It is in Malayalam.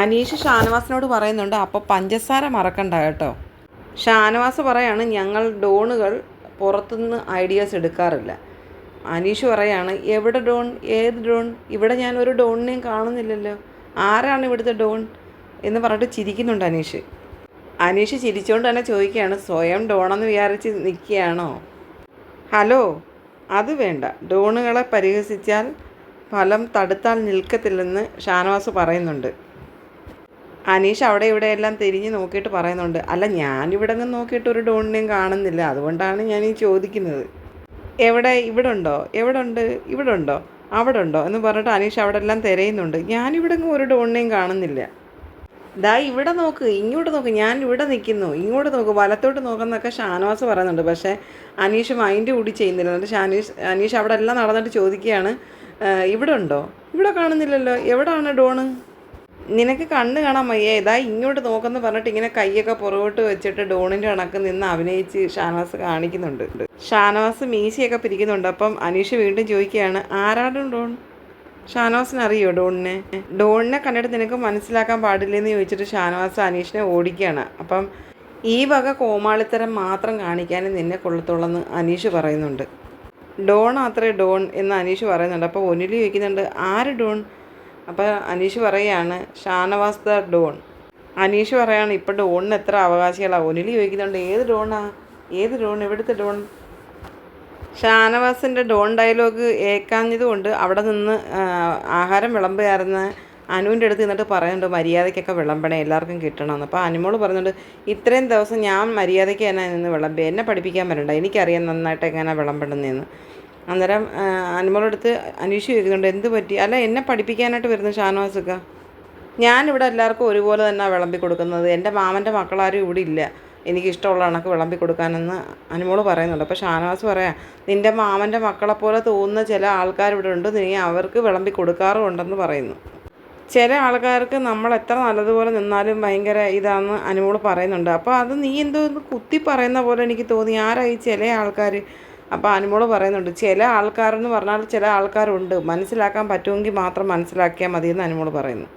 അനീഷ് ഷാനവാസിനോട് പറയുന്നുണ്ട് അപ്പോൾ പഞ്ചസാര മറക്കണ്ട കേട്ടോ. ഷാനവാസ് പറയാണ് ഞങ്ങൾ ഡോണുകൾ പുറത്തുനിന്ന് ഐഡിയാസ് എടുക്കാറില്ല. അനീഷ് പറയാണ് എവിടെ ഡോൺ? ഏത് ഡോൺ? ഇവിടെ ഞാൻ ഒരു ഡോണിനെയും കാണുന്നില്ലല്ലോ. ആരാണ് ഇവിടുത്തെ ഡോൺ? എന്ന് പറഞ്ഞിട്ട് ചിരിക്കുന്നുണ്ട് അനീഷ്. അനീഷ് ചിരിച്ചുകൊണ്ട് തന്നെ ചോദിക്കുകയാണ് സ്വയം ഡോണെന്ന് വിചാരിച്ച് നിൽക്കുകയാണോ ഹലോ അത് വേണ്ട. ഡോണുകളെ പരിഹസിച്ചാൽ ഫലം തടുത്താൽ നിൽക്കത്തില്ലെന്ന് ഷാനവാസ് പറയുന്നുണ്ട്. അനീഷ് അവിടെ ഇവിടെ എല്ലാം തിരിഞ്ഞ് നോക്കിയിട്ട് പറയുന്നുണ്ട് അല്ല ഞാനിവിടെ നിന്ന് നോക്കിയിട്ട് ഒരു ഡോണിനെയും കാണുന്നില്ല അതുകൊണ്ടാണ് ഞാൻ ഈ ചോദിക്കുന്നത്. എവിടെ? ഇവിടെ ഉണ്ടോ? എവിടെ ഉണ്ട്? ഇവിടെ ഉണ്ടോ? അവിടെ ഉണ്ടോ? എന്ന് പറഞ്ഞിട്ട് അനീഷ് അവിടെ എല്ലാം തിരയുന്നുണ്ട് ഞാനിവിടെ ഒരു ഡോണിനെയും കാണുന്നില്ല. ദാ ഇവിടെ നോക്ക് ഇങ്ങോട്ട് നോക്ക് ഞാൻ ഇവിടെ നിൽക്കുന്നു ഇങ്ങോട്ട് നോക്ക് വലത്തോട്ട് നോക്കുന്നൊക്കെ ഷാനവാസ് പറയുന്നുണ്ട്. പക്ഷേ അനീഷ് മൈൻഡ് കൂടി ചെയ്യുന്നില്ല. എന്നിട്ട് ഷാനീഷ് അനീഷ് അവിടെ എല്ലാം നടന്നിട്ട് ചോദിക്കുകയാണ് "ആ, ഇവിടെ ഉണ്ടോ? ഇവിടെ കാണുന്നില്ലല്ലോ എവിടെയാണ് ഡോണ്? നിനക്ക് കണ്ണ് കാണാൻ വയ്യ. ഇതാ ഇങ്ങോട്ട് നോക്കുന്നു പറഞ്ഞിട്ട് ഇങ്ങനെ കൈയൊക്കെ പുറകോട്ട് വെച്ചിട്ട് ഡോണിന്റെ കണക്ക് നിന്ന് അഭിനയിച്ച് ഷാനവാസ് കാണിക്കുന്നുണ്ട്. ഷാനവാസ് മീശയൊക്കെ പിരിക്കുന്നുണ്ട്. അപ്പം അനീഷ് വീണ്ടും ചോദിക്കുകയാണ് ആരാണ് ഡോൺ? ഷാനവാസിന് അറിയോ ഡോണിനെ? ഡോണിനെ കണ്ടിട്ട് നിനക്ക് മനസ്സിലാക്കാൻ പാടില്ലെന്ന് ചോദിച്ചിട്ട് ഷാനവാസ് അനീഷിനെ ഓടിക്കുകയാണ്. അപ്പം ഈ വക കോമാളിത്തരം മാത്രം കാണിക്കാനും നിന്നെ കൊള്ളത്തുള്ളെന്ന് അനീഷ് പറയുന്നുണ്ട്. ഡോൺ അത്രേ ഡോൺ എന്ന് അനീഷ് പറയുന്നുണ്ട്. അപ്പോൾ ഒന്നിൽ ചോദിക്കുന്നുണ്ട് ആര് ഡോൺ? അപ്പോൾ അനീഷ് പറയുകയാണ് ഷാനവാസ് ദ ഡോൺ. അനീഷ് പറയാണ് ഇപ്പം ഡോണിന് എത്ര അവകാശികളാണ് ഒനിലി ചോദിക്കുന്നുണ്ട് ഏത് ഡോണാ? ഏത് ഡോൺ? എവിടുത്തെ ഡോൺ? ഷാനവാസിന്റെ ഡോൺ ഡയലോഗ് ഏക്കാഞ്ഞതുകൊണ്ട് അവിടെ നിന്ന് ആഹാരം വിളമ്പുകയായിരുന്ന അനുവിന്റെ അടുത്ത് നിന്നിട്ട് പറയുന്നുണ്ട് മര്യാദയ്ക്കൊക്കെ വിളമ്പണേ എല്ലാവർക്കും കിട്ടണമെന്ന് അപ്പോൾ അനുമോൾ പറയുന്നുണ്ട് ഇത്രയും ദിവസം ഞാൻ മര്യാദയ്ക്ക് തന്നെ നിന്ന് വിളമ്പി എന്നെ പഠിപ്പിക്കാൻ വരണ്ട എനിക്കറിയാം നന്നായിട്ട് എങ്ങനെ വിളമ്പണമെന്ന് അന്നേരം അനുമോളടുത്ത് അനീഷ് ചോദിക്കുന്നുണ്ട് എന്ത് പറ്റി? അല്ല എന്നെ പഠിപ്പിക്കാനായിട്ട് വരുന്നു ഷാനവാസൊക്കെ? ഞാനിവിടെ എല്ലാവർക്കും ഒരുപോലെ തന്നെ വിളമ്പി കൊടുക്കുന്നത്. എന്റെ മാമന്റെ മക്കളാരും ഇവിടെ ഇല്ല. എനിക്കിഷ്ടമുള്ള കണക്ക് വിളമ്പി കൊടുക്കാനെന്ന് അനുമോൾ പറയുന്നുണ്ട്. അപ്പോൾ ഷാനവാസ് പറയാം നിന്റെ മാമന്റെ മക്കളെ പോലെ തോന്നുന്ന ചില ആൾക്കാർ ഇവിടെ ഉണ്ട്. നീ അവർക്ക് വിളമ്പി കൊടുക്കാറുമുണ്ടെന്ന് പറയുന്നു. ചില ആൾക്കാർക്ക് നമ്മൾ എത്ര നല്ലതുപോലെ നിന്നാലും ഭയങ്കര ഇതാണെന്ന് അനുമോൾ പറയുന്നുണ്ട്. അപ്പോൾ അത് നീ എന്തോ കുത്തി പറയുന്ന പോലെ എനിക്ക് തോന്നി. ആരായി ചില ആൾക്കാർ അപ്പോൾ അനുമോൾ പറയുന്നുണ്ട് ചില ആൾക്കാരെന്ന് പറഞ്ഞാൽ ചില ആൾക്കാരുണ്ട്. മനസ്സിലാക്കാൻ പറ്റുമെങ്കിൽ മാത്രം മനസ്സിലാക്കിയാൽ മതിയെന്ന് അനുമോൾ പറയുന്നു.